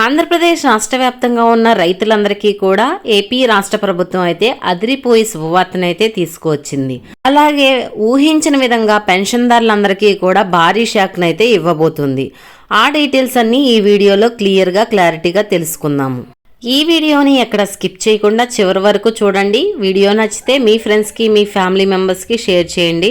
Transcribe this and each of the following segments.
ఆంధ్రప్రదేశ్ రాష్ట్ర వ్యాప్తంగా ఉన్న రైతులందరికీ కూడా ఏపీ రాష్ట్ర ప్రభుత్వం అయితే అదిరిపోయి శుభవార్తనైతే తీసుకువచ్చింది. అలాగే ఊహించిన విధంగా పెన్షన్దారులందరికీ కూడా భారీ షాక్నైతే ఇవ్వబోతుంది. ఆ డీటెయిల్స్ అన్నీ ఈ వీడియోలో క్లియర్గా క్లారిటీగా తెలుసుకుందాము. ఈ వీడియోని ఎక్కడ స్కిప్ చేయకుండా చివరి వరకు చూడండి. వీడియో నచ్చితే మీ ఫ్రెండ్స్కి మీ ఫ్యామిలీ మెంబర్స్కి షేర్ చేయండి.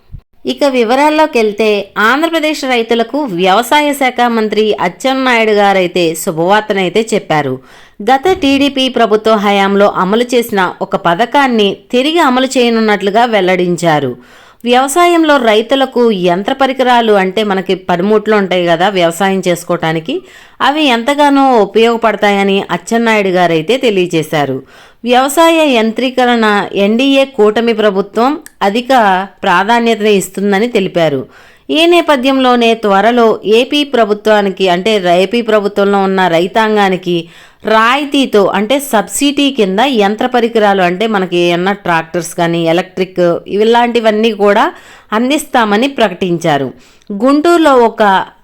ఇక వివరాల్లోకి వెళ్తే ఆంధ్రప్రదేశ్ రైతులకు వ్యవసాయ శాఖ మంత్రి అచ్చెన్నాయుడు గారైతే శుభవార్తనైతే చెప్పారు. గత టీడీపీ ప్రభుత్వ హయాంలో అమలు చేసిన ఒక పథకాన్ని తిరిగి అమలు చేయనున్నట్లుగా వెల్లడించారు. వ్యవసాయంలో రైతులకు యంత్ర పరికరాలు అంటే మనకి పనిముట్లు ఉంటాయి కదా వ్యవసాయం చేసుకోవటానికి అవి ఎంతగానో ఉపయోగపడతాయని అచ్చెన్నాయుడు గారైతే తెలియజేశారు. వ్యవసాయ యంత్రీకరణ ఎన్డీఏ కూటమి ప్రభుత్వం అధిక ప్రాధాన్యత ఇస్తుందని తెలిపారు. ఈ నేపథ్యంలోనే త్వరలో ఏపీ ప్రభుత్వానికి అంటే ఏపీ ప్రభుత్వంలో ఉన్న రైతాంగానికి రాయితీతో అంటే సబ్సిడీ కింద యంత్ర పరికరాలు అంటే మనకి ఏమన్నా ట్రాక్టర్స్ కానీ ఎలక్ట్రిక్ ఇలాంటివన్నీ కూడా అందిస్తామని ప్రకటించారు. గుంటూరులో ఒక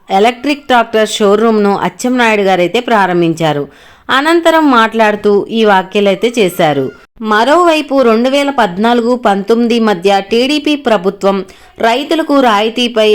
ఎలక్ట్రిక్ ట్రాక్టర్ షోరూమ్ను అచ్చెన్నాయుడు గారైతే ప్రారంభించారు. అనంతరం మాట్లాడుతూ ఈ వ్యాఖ్యలైతే చేశారు. మరోవైపు రెండు వేల పద్నాలుగు పంతొమ్మిది మధ్య టీడీపీ ప్రభుత్వం రైతులకు రాయితీపై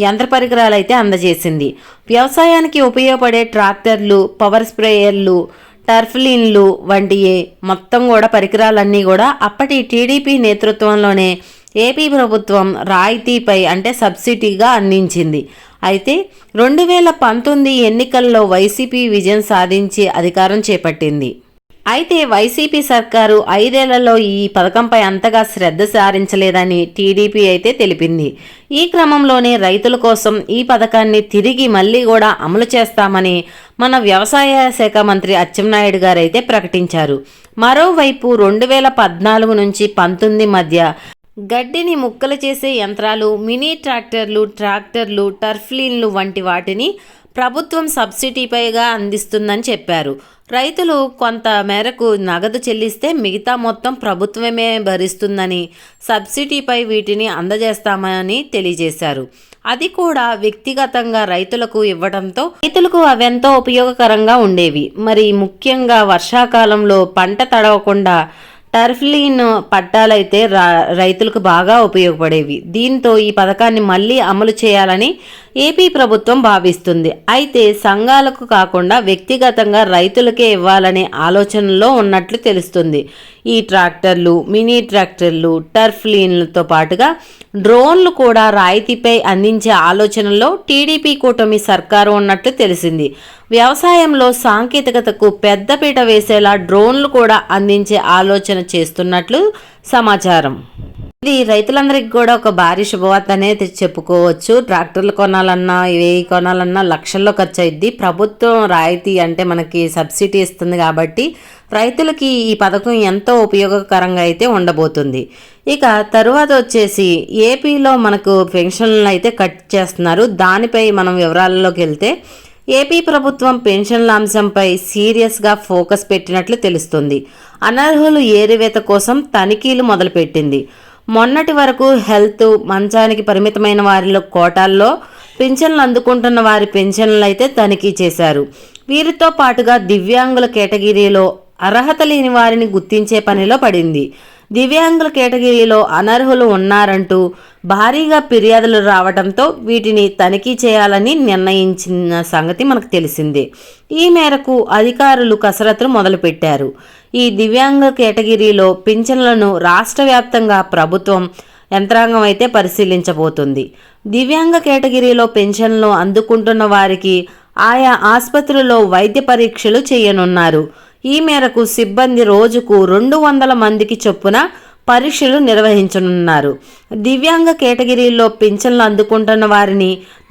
యంత్ర పరికరాలు అయితే అందజేసింది. వ్యవసాయానికి ఉపయోగపడే ట్రాక్టర్లు పవర్ స్ప్రేయర్లు టర్ఫ్లిన్లు వంటి మొత్తం కూడా పరికరాలన్నీ కూడా అప్పటి టీడీపీ నేతృత్వంలోనే ఏపీ ప్రభుత్వం రాయితీపై అంటే సబ్సిడీగా అందించింది. అయితే రెండు వేల పంతొమ్మిది ఎన్నికల్లో వైసీపీ విజయం సాధించి అధికారం చేపట్టింది. అయితే వైసీపీ సర్కారు ఐదేళ్ళలో ఈ పథకంపై అంతగా శ్రద్ధ సారించలేదని టీడీపీ అయితే తెలిపింది. ఈ క్రమంలోనే రైతుల కోసం ఈ పథకాన్ని తిరిగి మళ్ళీ కూడా అమలు చేస్తామని మన వ్యవసాయ శాఖ మంత్రి అచ్చెన్నాయుడు గారు అయితే ప్రకటించారు. మరోవైపు రెండు వేల పద్నాలుగు నుంచి పంతొమ్మిది మధ్య గడ్డిని ముక్కలు చేసే యంత్రాలు మినీ ట్రాక్టర్లు ట్రాక్టర్లు టర్ఫ్లీన్లు వంటి వాటిని ప్రభుత్వం సబ్సిడీపైగా అందిస్తుందని చెప్పారు. రైతులు కొంత మేరకు నగదు చెల్లిస్తే మిగతా మొత్తం ప్రభుత్వమే భరిస్తుందని సబ్సిడీపై వీటిని అందజేస్తామని తెలియజేశారు. అది కూడా వ్యక్తిగతంగా రైతులకు ఇవ్వడంతో రైతులకు అవెంతో ఉపయోగకరంగా ఉండేవి. మరి ముఖ్యంగా వర్షాకాలంలో పంట తడవకుండా టర్ఫ్లీన్ పట్టాలైతే రా రైతులకు బాగా ఉపయోగపడేవి. దీంతో ఈ పథకాన్ని మళ్ళీ అమలు చేయాలని ఏపీ ప్రభుత్వం భావిస్తుంది. అయితే సంఘాలకు కాకుండా వ్యక్తిగతంగా రైతులకే ఇవ్వాలనే ఆలోచనలో ఉన్నట్లు తెలుస్తుంది. ఈ ట్రాక్టర్లు మినీ ట్రాక్టర్లు టర్ఫ్లీన్లతో పాటుగా డ్రోన్లు కూడా రాయితీపై అందించే ఆలోచనలో టీడీపీ కూటమి సర్కారు ఉన్నట్లు తెలిసింది. వ్యవసాయంలో సాంకేతికతకు పెద్దపీట వేసేలా డ్రోన్లు కూడా అందించే ఆలోచన చేస్తున్నట్లు సమాచారం. ఇది రైతులందరికీ కూడా ఒక భారీ శుభవార్త అనేది చెప్పుకోవచ్చు. ట్రాక్టర్లు కొనాలన్నా ఇవి కొనాలన్నా లక్షల్లో ఖర్చు అయింది ప్రభుత్వం రాయితీ అంటే మనకి సబ్సిడీ ఇస్తుంది కాబట్టి రైతులకి ఈ పథకం ఎంతో ఉపయోగకరంగా అయితే ఉండబోతుంది. ఇక తరువాత వచ్చేసి ఏపీలో మనకు పెన్షన్లు అయితే కట్ చేస్తున్నారు. దానిపై మనం వివరాల్లోకి వెళ్తే ఏపీ ప్రభుత్వం పెన్షన్ల అంశంపై సీరియస్గా ఫోకస్ పెట్టినట్లు తెలుస్తుంది. అనర్హులు ఏరివేత కోసం తనిఖీలు మొదలుపెట్టింది. మొన్నటి వరకు హెల్త్ మంచానికి పరిమితమైన వారిలో కోటాల్లో పింఛన్లు అందుకుంటున్న వారి పెన్షన్లు అయితే తనిఖీ చేశారు. వీరితో పాటుగా దివ్యాంగుల కేటగిరీలో అర్హత లేని వారిని గుర్తించే పనిలో పడింది. దివ్యాంగుల కేటగిరీలో అనర్హులు ఉన్నారంటూ భారీగా ఫిర్యాదులు రావడంతో వీటిని తనిఖీ చేయాలని నిర్ణయించిన సంగతి మనకు తెలిసిందే. ఈ మేరకు అధికారులు కసరత్తులు మొదలుపెట్టారు. ఈ దివ్యాంగ కేటగిరీలో పింఛన్లను రాష్ట్ర వ్యాప్తంగా ప్రభుత్వం యంత్రాంగం అయితే పరిశీలించబోతుంది. దివ్యాంగ కేటగిరీలో పెన్షన్లు అందుకుంటున్న వారికి ఆయా ఆసుపత్రుల్లో వైద్య పరీక్షలు చేయనున్నారు. ఈ మేరకు సిబ్బంది రోజుకు రెండు వందల మందికి చొప్పున పరీక్షలు నిర్వహించనున్నారు. దివ్యాంగ కేటగిరీల్లో పింఛన్లు అందుకుంటున్న వారిని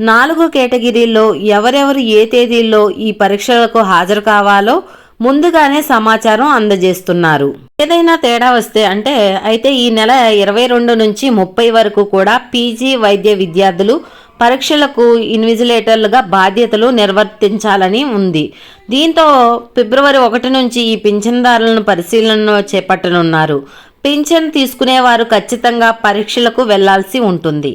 నాలుగు కేటగిరీల్లో ఎవరెవరు ఏ తేదీల్లో ఈ పరీక్షలకు హాజరు కావాలో ముందుగానే సమాచారం అందజేస్తున్నారు. ఏదైనా తేడా వస్తే అంటే అయితే ఈ నెల ఇరవై రెండు నుంచి ముప్పై వరకు కూడా పీజీ వైద్య విద్యార్థులు పరీక్షలకు ఇన్విజిలేటర్లుగా బాధ్యతలు నిర్వర్తించాలని ఉంది. దీంతో ఫిబ్రవరి ఒకటి నుంచి ఈ పింఛన్దారులను పరిశీలన చేపట్టనున్నారు. పింఛన్ తీసుకునేవారు ఖచ్చితంగా పరీక్షలకు వెళ్ళాల్సి ఉంటుంది.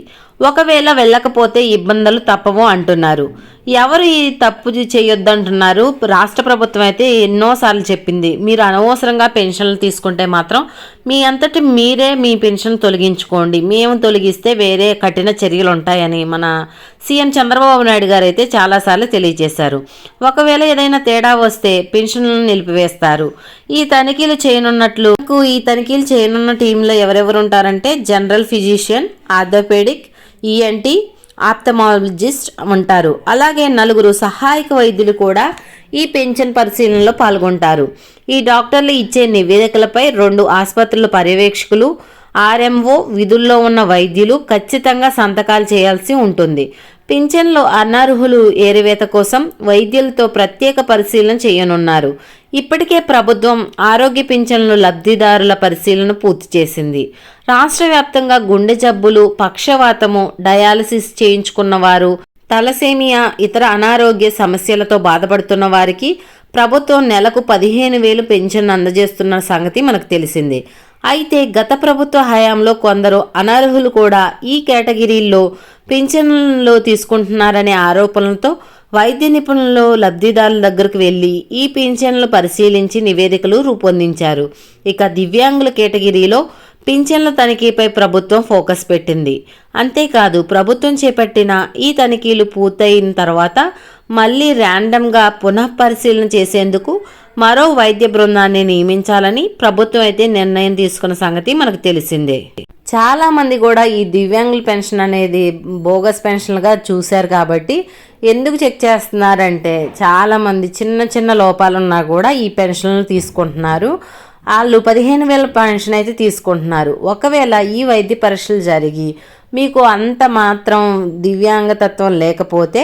ఒకవేళ వెళ్ళకపోతే ఇబ్బందులు తప్పవు అంటున్నారు. ఎవరు ఈ తప్పు చేయొద్దంటున్నారు? రాష్ట్ర ప్రభుత్వం అయితే ఎన్నోసార్లు చెప్పింది. మీరు అనవసరంగా పెన్షన్లు తీసుకుంటే మాత్రం మీ అంతటి మీరే మీ పెన్షన్ తొలగించుకోండి. మేము తొలగిస్తే వేరే కఠిన చర్యలు ఉంటాయని మన సీఎం చంద్రబాబు నాయుడు గారు అయితే చాలాసార్లు తెలియజేశారు. ఒకవేళ ఏదైనా తేడా వస్తే పెన్షన్లను నిలిపివేస్తారు. ఈ తనిఖీలు చేయనున్నట్లు ఈ తనిఖీలు చేయనున్న టీంలో ఎవరెవరు ఉంటారంటే general physician orthopaedic ENT ophthalmologist ఉంటారు. అలాగే నలుగురు సహాయక వైద్యులు కూడా ఈ పెన్షన్ పరిశీలనలో పాల్గొంటారు. ఈ డాక్టర్లు ఇచ్చే నివేదికలపై రెండు ఆసుపత్రుల పర్యవేక్షకులు ఆర్ఎంఓ విధుల్లో ఉన్న వైద్యులు ఖచ్చితంగా సంతకాలు చేయాల్సి ఉంటుంది. పింఛన్లో అనర్హులు ఏరివేత కోసం వైద్యులతో ప్రత్యేక పరిశీలన చేయనున్నారు. ఇప్పటికే ప్రభుత్వం ఆరోగ్య పింఛన్లు లబ్ధిదారుల పరిశీలన పూర్తి చేసింది. రాష్ట్ర వ్యాప్తంగా గుండె జబ్బులు పక్షవాతము డయాలసిస్ చేయించుకున్న వారు తలసేమియా ఇతర అనారోగ్య సమస్యలతో బాధపడుతున్న వారికి ప్రభుత్వం నెలకు పదిహేను వేలు పెన్షన్ అందజేస్తున్న సంగతి మనకు తెలిసింది. అయితే గత ప్రభుత్వ హయాంలో కొందరు అనర్హులు కూడా ఈ కేటగిరీల్లో పింఛన్లు తీసుకుంటున్నారనే ఆరోపణలతో వైద్య నిపుణులు లబ్ధిదారుల దగ్గరకు వెళ్ళి ఈ పింఛన్లు పరిశీలించి నివేదికలు రూపొందించారు. ఇక దివ్యాంగుల కేటగిరీలో పింఛన్ల తనిఖీపై ప్రభుత్వం ఫోకస్ పెట్టింది. అంతేకాదు ప్రభుత్వం చేపట్టిన ఈ తనిఖీలు పూర్తయిన తర్వాత మళ్ళీ ర్యాండమ్గా పునఃపరిశీలన చేసేందుకు మరో వైద్య బృందాన్ని నియమించాలని ప్రభుత్వం అయితే నిర్ణయం తీసుకున్న సంగతి మనకు తెలిసిందే. చాలామంది కూడా ఈ దివ్యాంగుల పెన్షన్ అనేది బోగస్ పెన్షన్గా చూశారు కాబట్టి ఎందుకు చెక్ చేస్తున్నారంటే చాలామంది చిన్న చిన్న లోపాలున్నా కూడా ఈ పెన్షన్లు తీసుకుంటున్నారు. వాళ్ళు పదిహేను వేల పెన్షన్ అయితే తీసుకుంటున్నారు. ఒకవేళ ఈ వైద్య పరీక్షలు జరిగి మీకు అంత మాత్రం దివ్యాంగతత్వం లేకపోతే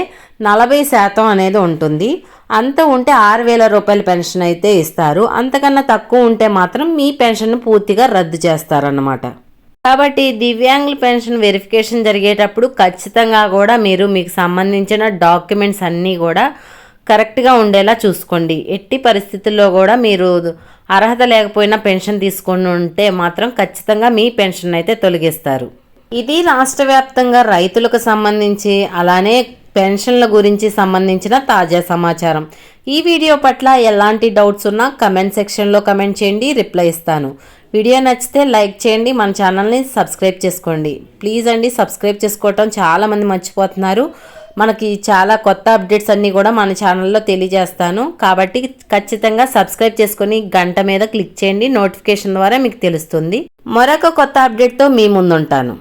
నలభై శాతం అనేది ఉంటుంది. అంత ఉంటే ఆరు వేల రూపాయల పెన్షన్ అయితే ఇస్తారు. అంతకన్నా తక్కువ ఉంటే మాత్రం మీ పెన్షన్ పూర్తిగా రద్దు చేస్తారన్నమాట. కాబట్టి దివ్యాంగుల పెన్షన్ వెరిఫికేషన్ జరిగేటప్పుడు ఖచ్చితంగా కూడా మీరు మీకు సంబంధించిన డాక్యుమెంట్స్ అన్నీ కూడా కరెక్ట్గా ఉండేలా చూసుకోండి. ఎట్టి పరిస్థితుల్లో కూడా మీరు అర్హత లేకపోయినా పెన్షన్ తీసుకొని ఉంటే మాత్రం ఖచ్చితంగా మీ పెన్షన్ అయితే తొలగిస్తారు. ఇది రాష్ట్ర వ్యాప్తంగా రైతులకు సంబంధించి అలానే పెన్షన్ల గురించి సంబంధించిన తాజా సమాచారం. ఈ వీడియో పట్ల ఎలాంటి డౌట్స్ ఉన్నా కమెంట్ సెక్షన్లో కమెంట్ చేయండి. రిప్లై ఇస్తాను. వీడియో నచ్చితే లైక్ చేయండి మన ఛానల్ని సబ్స్క్రైబ్ చేసుకోండి. ప్లీజ్ అండి సబ్స్క్రైబ్ చేసుకోవటం చాలామంది మర్చిపోతున్నారు. మనకి చాలా కొత్త అప్డేట్స్ అన్నీ కూడా మన ఛానల్లో తెలియజేస్తాను. కాబట్టి ఖచ్చితంగా సబ్స్క్రైబ్ చేసుకొని గంట మీద క్లిక్ చేయండి నోటిఫికేషన్ ద్వారా మీకు తెలుస్తుంది. మరొక కొత్త అప్డేట్తో మీ ముందుంటాను.